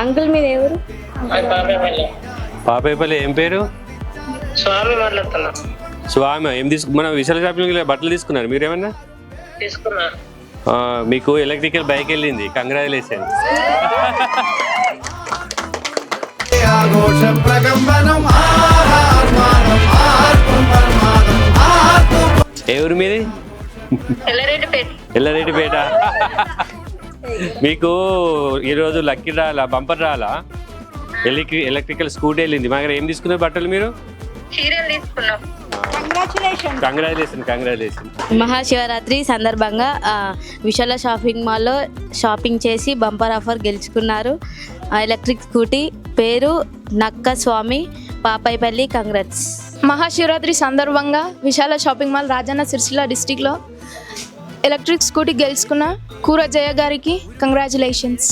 Uncle మీద ఎవరు? పాపేపల్లి. ఏం పేరు? స్వామి స్వామి ఏం తీసుకు మన విశాల షాపింగ్ బట్టలు తీసుకున్నారు మీరేమన్నా? తీసుకున్నా. మీకు ఎలక్ట్రికల్ బైక్ వెళ్ళింది కంగ్రాచులేషన్ ఎవరు మీది? ఎల్లరేటిపేట మీకు ఈరోజు లక్కీ రాలా బంపర్ రాలా ఎలక్ట్రి ఎలక్ట్రికల్ స్కూటీ వెళ్ళింది. మా దగ్గర ఏం తీసుకున్నారు బట్టలు మీరు? కంగ్రాచులేషన్ కంగ్రాచులేషన్ మహాశివరాత్రి సందర్భంగా విశాల షాపింగ్ మాల్లో షాపింగ్ చేసి బంపర్ ఆఫర్ గెలుచుకున్నారు. ఆ, ఎలక్ట్రిక్ స్కూటీ పేరు నక్క స్వామి పాపాయిపల్లి కంగ్రాట్స్ మహాశివరాత్రి సందర్భంగా విశాల షాపింగ్ మాల్ రాజన్న సిరిసిల్ల డిస్టిక్లో ఎలక్ట్రిక్ స్కూటీ గెలుచుకున్న కూర జయ గారికి కంగ్రాచులేషన్స్.